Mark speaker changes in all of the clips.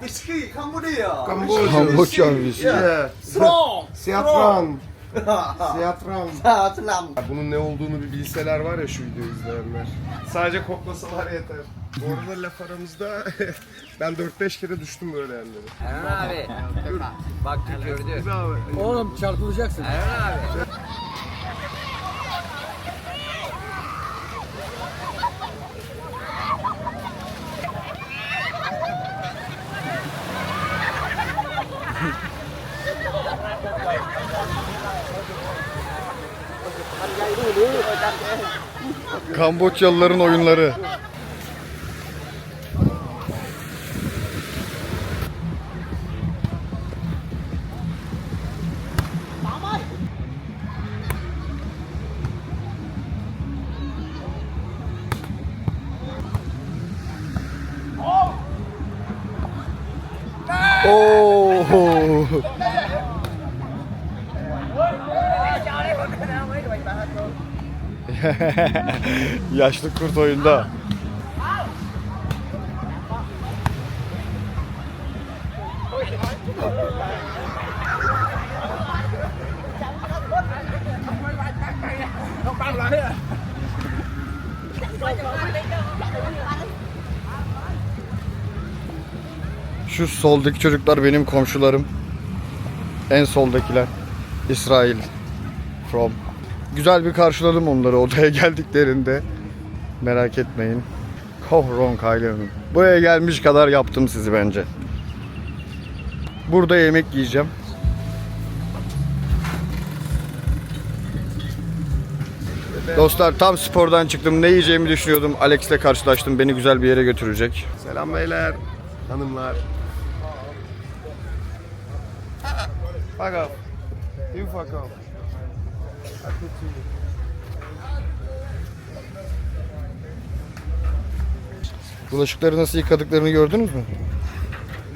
Speaker 1: whiskey, Cambodia.
Speaker 2: Kamboçya.
Speaker 3: Kamboçya viski.
Speaker 2: Yeah.
Speaker 1: Strong.
Speaker 2: Siyatran. Siyatran.
Speaker 1: Selam.
Speaker 2: Bunun ne olduğunu bir bilseler var ya şu videoyu izleyenler. Sadece koklasalar yeter. Bu arada laf aramızda ben 4-5 kere düştüm böyle yerlere.
Speaker 4: Erhan abi. Bak.
Speaker 2: Abi.
Speaker 4: Oğlum çarpılacaksın. Erhan abi.
Speaker 3: Kamboçyalıların oyunları. Yaşlı kurt oyunda. Şu soldaki çocuklar benim komşularım. En soldakiler. İsrail. From. Güzel bir karşıladım onları odaya geldiklerinde. Merak etmeyin. Kohron Kaylan'ın. Buraya gelmiş kadar yaptım sizi bence. Burada yemek yiyeceğim. Dostlar tam spordan çıktım. Ne yiyeceğimi düşünüyordum. Alex'le karşılaştım. Beni güzel bir yere götürecek.
Speaker 2: Selam beyler, hanımlar. Fuck off. You fuck off.
Speaker 3: Bulaşıkları nasıl yıkadıklarını gördünüz mü?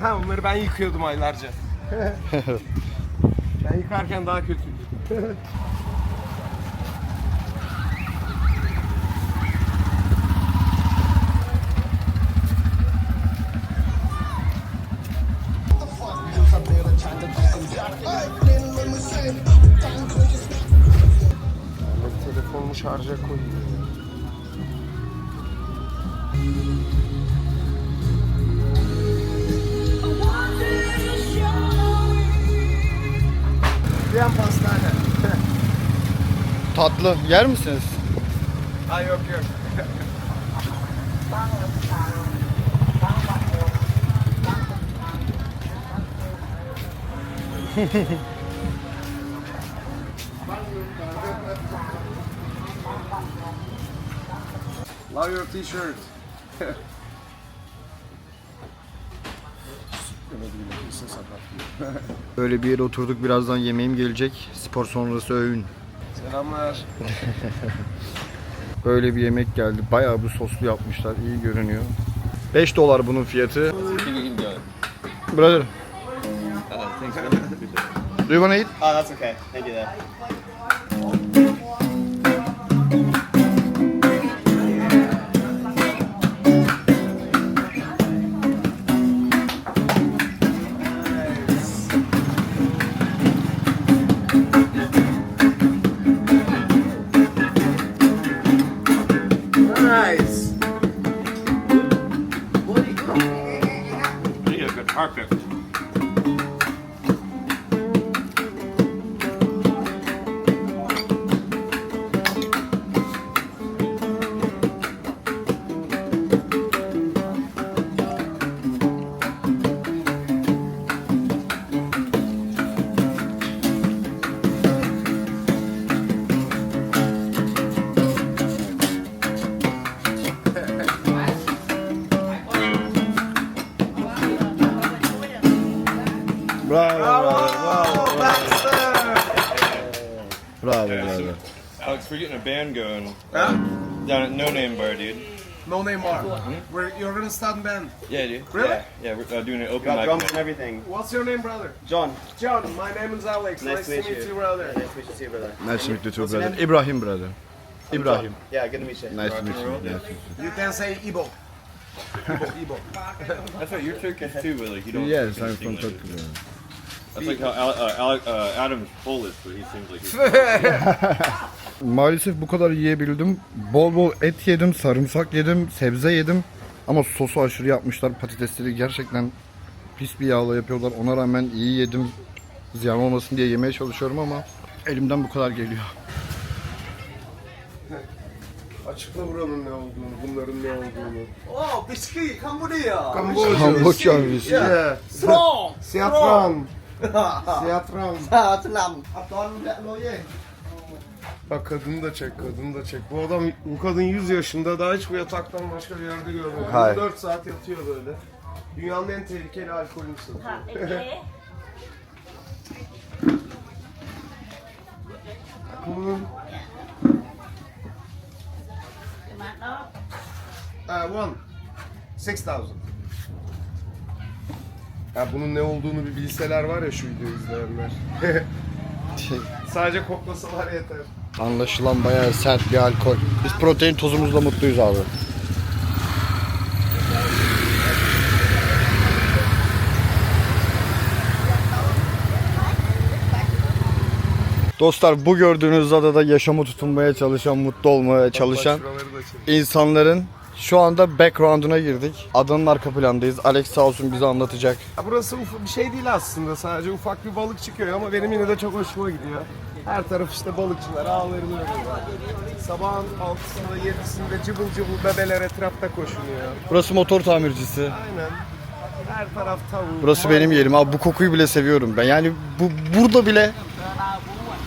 Speaker 2: Ha onları ben yıkıyordum aylarca. ben yıkarken daha kötüydü.
Speaker 3: Tatlı yer misiniz?
Speaker 2: Ha yok yok. Love your t-shirt.
Speaker 3: Böyle bir yere oturduk. Birazdan yemeğim gelecek. Spor sonrası öğün.
Speaker 2: Selamlar.
Speaker 3: Böyle bir yemek geldi. Bayağı bu soslu yapmışlar. İyi görünüyor. 5 dolar bunun fiyatı. Brother. Do you wanna eat?
Speaker 1: Oh, that's okay. Thank you, though.
Speaker 5: Carpet. We're getting a band going
Speaker 2: Huh?
Speaker 5: down at No Name Bar, dude.
Speaker 2: No name bar. We're, you're gonna start a band.
Speaker 5: Yeah, dude.
Speaker 2: Really?
Speaker 5: Yeah, yeah we're uh, doing an open
Speaker 1: Got
Speaker 5: mic.
Speaker 1: drums and everything.
Speaker 2: What's your name, brother?
Speaker 1: John,
Speaker 2: John. My name is Alex.
Speaker 1: nice, to meet you.
Speaker 2: brother.
Speaker 1: Nice to meet you too, brother.
Speaker 3: Nice to meet you too,
Speaker 1: What's your
Speaker 3: brother.
Speaker 1: name?
Speaker 3: Ibrahim, brother. Ibrahim.
Speaker 1: Yeah, good to meet you.
Speaker 3: Nice to meet you. Nice to meet you.
Speaker 2: You can say Ibo. Ibo.
Speaker 5: That's right. You're Turkish too, but like you don't.
Speaker 3: Yes,
Speaker 5: speak
Speaker 3: I'm from
Speaker 5: English.
Speaker 3: Turkey.
Speaker 5: That's like how Al- uh, Alec, uh, Adam's Polish, but he seems like he's.
Speaker 3: Maalesef bu kadar yiyebildim. Bol bol et yedim, sarımsak yedim, sebze yedim. Ama sosu aşırı yapmışlar. Patatesleri gerçekten pis bir yağla yapıyorlar. Ona rağmen iyi yedim. Ziyan olmasın diye yemeye çalışıyorum ama elimden bu kadar geliyor.
Speaker 2: Açıkla buranın ne olduğunu, bunların ne olduğunu.
Speaker 1: Oh, bisküvi Kamboçya.
Speaker 2: Kamboçya.
Speaker 3: Kamboçya viski.
Speaker 2: Yeah.
Speaker 1: Strong.
Speaker 2: Siyatran. Siyatran.
Speaker 1: Ha, Nam. Abdon Loye.
Speaker 2: Bak kadını da çek, kadını da çek. Bu adam, bu kadın 100 yaşında daha hiç bu yataktan başka bir yerde görmedim.
Speaker 3: Hayır.
Speaker 2: 4 saat yatıyor böyle. Dünyanın en tehlikeli alkolünü satıyor. Bunun... Uh, one. Six thousand. Ya bunun ne olduğunu bir bilseler var ya şu videoyu izleyenler. Sadece koklasalar yeter.
Speaker 3: Anlaşılan bayağı sert bir alkol. Biz protein tozumuzla mutluyuz abi. Dostlar bu gördüğünüz adada yaşamı tutunmaya çalışan, mutlu olmaya çalışan
Speaker 2: Şuraları da çek.
Speaker 3: insanların şu anda background'una girdik. Adanın arka plandayız. Alex sağ olsun bize anlatacak.
Speaker 2: Ya burası uf- bir şey değil aslında. Sadece ufak bir balık çıkıyor ama benim yine de çok hoşuma gidiyor. Her taraf işte balıkçılar, ağlarını örüyorlar. Sabahın 6'sında 7'sinde cıbıl cıbıl bebeler etrafta koşunuyor.
Speaker 3: Burası motor tamircisi.
Speaker 2: Aynen. Her taraf tavuk.
Speaker 3: Burası benim yerim. Abi bu kokuyu bile seviyorum ben. Yani bu burada bile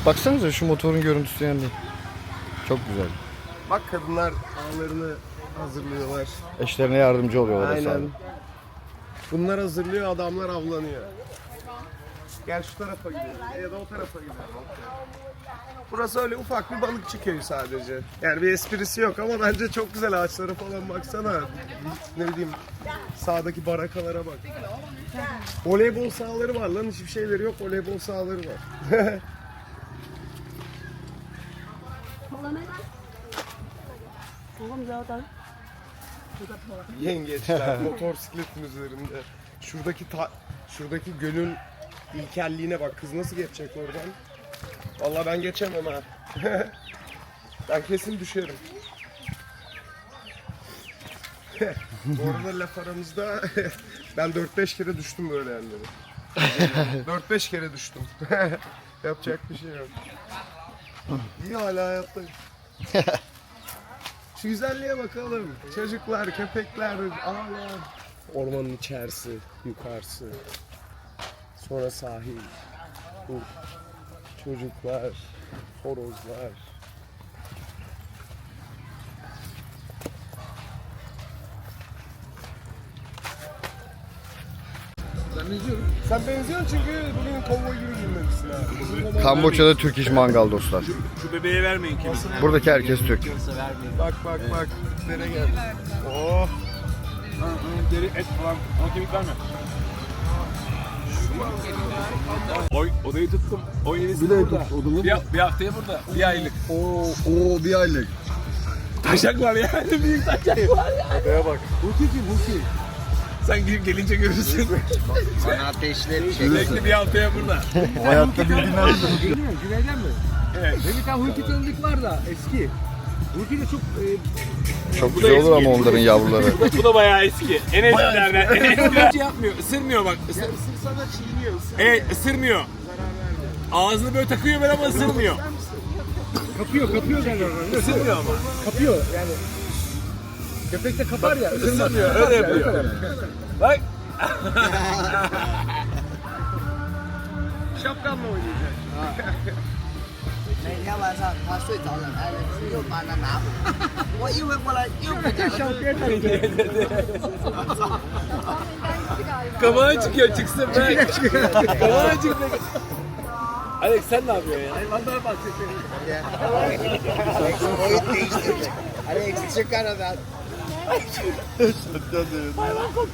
Speaker 3: Baksanıza şu motorun görüntüsü yani. Çok güzel.
Speaker 2: Bak kadınlar ağlarını hazırlıyorlar.
Speaker 3: Eşlerine yardımcı oluyorlar
Speaker 2: Aynen. Bunlar hazırlıyor, adamlar avlanıyor. Gel şu tarafa gidelim ya da o tarafa gidelim. Burası öyle ufak bir balıkçı köyü sadece. Yani bir esprisi yok ama bence çok güzel ağaçlara falan baksana. Ne bileyim sağdaki barakalara bak. Voleybol sahaları var lan hiçbir şeyleri yok voleybol sahaları var. Yengeçler motosikletin üzerinde. Şuradaki ta- şuradaki gölün ilkelliğine bak. Kız nasıl geçecek oradan? Vallahi ben geçemem ha. ben kesin düşerim. Bu arada laf aramızda ben 4-5 kere düştüm böyle yerlere. 4-5 kere düştüm. Yapacak bir şey yok. İyi hala hayattayım. Şu güzelliğe bakalım. Çocuklar, köpekler, ağlar. Ormanın içerisi, yukarısı. Sonra sahil. Çocuklar, horozlar. Sen benziyorsun çünkü bugün kovboy gibi giyinmemişsin ha.
Speaker 3: Kamboçya'da Türk iş mangal dostlar.
Speaker 6: Şu bebeğe vermeyin kimi.
Speaker 3: Buradaki herkes Türk.
Speaker 2: Bak bak bak. Nereye gel. Oh.
Speaker 6: Deri et falan. Ona kemik verme. Oy, odayı tuttum. 17'si burada. Bir, bir haftaya burada. Bir aylık.
Speaker 3: Oo, oo bir aylık.
Speaker 6: Taşak var yani. Büyük taşak var ya.
Speaker 2: Odaya bak.
Speaker 6: Huki kim Huki? Sen gelip gelince görürsün.
Speaker 4: Bana ateşleri çek.
Speaker 6: Bekle bir haftaya burada.
Speaker 3: Hayatta bildiğin
Speaker 6: Güveyden mi? Evet. Benim bir tane Hulki tanıdık var da eski. Hulki de çok e,
Speaker 3: Çok güzel olur ama onların yavruları.
Speaker 6: Bu da bayağı eski. En eskilerden. En eskiler şey yapmıyor. Isırmıyor bak. Isır,
Speaker 2: Sana çiğniyor.
Speaker 6: evet ısırmıyor. Ağzını böyle takıyor böyle ama ısırmıyor. Kapıyor, kapıyor derler. Isırmıyor ama. Kapıyor yani. Köpek de kapar ya, ısırmıyor. Öyle yapıyor. Bak.
Speaker 2: Şapkanla oynayacak.
Speaker 4: 每天晚上他睡着了，哎，又把那拿回来，我一回过来又不讲了。
Speaker 6: Kafana çıkıyor, çıksın be. Kafana çıkıyor. Alex sen ne yapıyorsun ya? Hayvanlar bahsediyor.
Speaker 4: Alex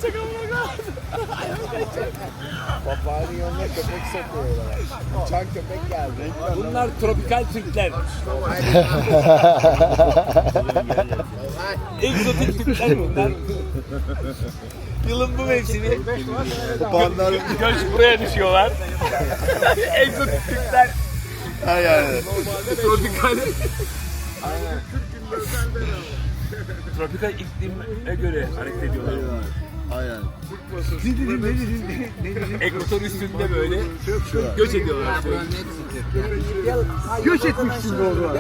Speaker 4: çık aradan. Papağanın yanına köpek sokuyorlar. Uçan köpek geldi.
Speaker 6: Bunlar tropikal Türkler. Egzotik Türkler bunlar. Yılın bu mevsimi. Göç buraya düşüyorlar. Egzotik Türkler.
Speaker 1: Hay yani.
Speaker 6: Tropikal. Tropikal iklime göre hareket ediyorlar.
Speaker 1: Aynen.
Speaker 6: Ekvator üstünde böyle göç ediyorlar.
Speaker 4: Göç etmişsin doğru. Abi.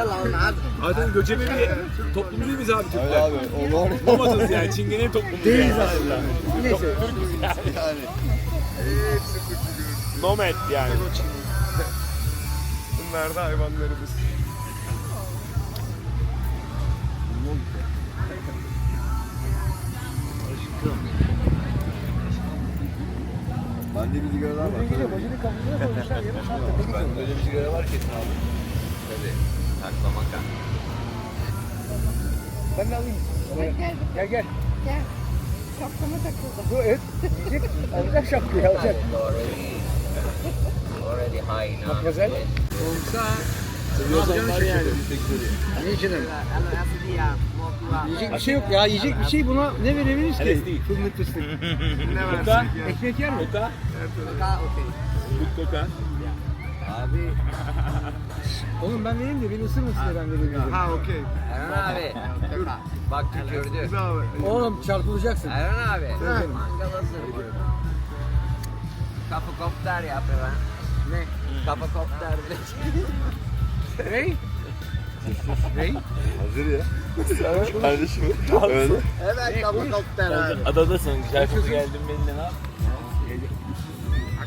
Speaker 6: Zaten göçebe bir toplum değil miyiz abi Türkler?
Speaker 1: Abi olur.
Speaker 6: Nomadız yani çingene toplumu. Değiliz aslında.
Speaker 4: Neyse.
Speaker 1: Yani.
Speaker 6: Nomad yani.
Speaker 2: Bunlar da hayvanlarımız.
Speaker 1: Bende bir sigara var. Böyle bir sigara var kesin abi.
Speaker 6: Ben de alayım.
Speaker 7: Gel gel
Speaker 6: Gel gel.
Speaker 7: gel. Şapkama takıldı.
Speaker 6: Bu et. Yiyecek. Alacak şapkayı alacak. Matmazel. Olsa. Seviyorsan yani.
Speaker 4: Keluar.
Speaker 8: Yiyecek bir şey yok ya. Yiyecek bir şey buna ne verebiliriz ki? Fındık fıstık.
Speaker 6: Koka.
Speaker 8: Ekmek yer mi?
Speaker 6: Koka.
Speaker 4: Buka okey.
Speaker 6: Koka.
Speaker 4: Abi.
Speaker 8: Oğlum ben vereyim de beni ısırmasın diye ben vereyim.
Speaker 2: Ha okey.
Speaker 4: Erhan abi. Bak tükürdü.
Speaker 8: Oğlum çarpılacaksın.
Speaker 4: Erhan abi. Mangal hazır. Kapı kopter yap lan. Ne? Kapı kopter.
Speaker 8: Ney? Ney?
Speaker 1: Hazır ya. Kardeşim. Öyle.
Speaker 4: Evet kapı kopter abi.
Speaker 6: Adadasın. Güzel koku geldin benimle ne yap?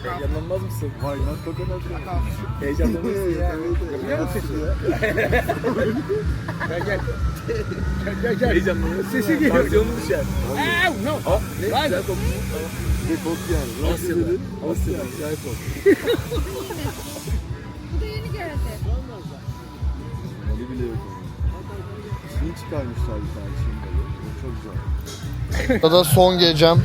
Speaker 6: Heyecanlanmaz mısın?
Speaker 1: Vay nasıl kokonat ya.
Speaker 6: Heyecanlanırsın ya.
Speaker 8: Biliyor musun sesi? gel gel. Gel gel gel.
Speaker 6: Heyecanlanırsın.
Speaker 8: Sesi geliyor.
Speaker 6: Tansiyonun düşer.
Speaker 8: Aa, no.
Speaker 6: Ne güzel koku.
Speaker 1: Bir kok yani.
Speaker 6: Asya'da.
Speaker 1: Asya. Acayip
Speaker 7: geldi.
Speaker 1: Onu bile yok. Çin çıkarmışlar bir tane. O Çok güzel.
Speaker 3: Adada son gecem.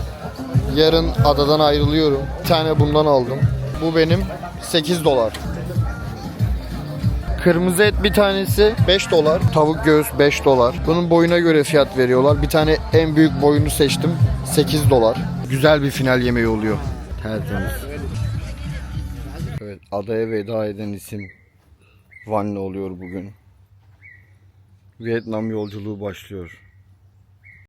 Speaker 3: Yarın adadan ayrılıyorum. Bir tane bundan aldım. Bu benim 8 dolar. Kırmızı et bir tanesi 5 dolar. Tavuk göğüs 5 dolar. Bunun boyuna göre fiyat veriyorlar. Bir tane en büyük boyunu seçtim. 8 dolar. Güzel bir final yemeği oluyor. Tertemiz. Evet, adaya veda eden isim Van'la oluyor bugün. Vietnam yolculuğu başlıyor.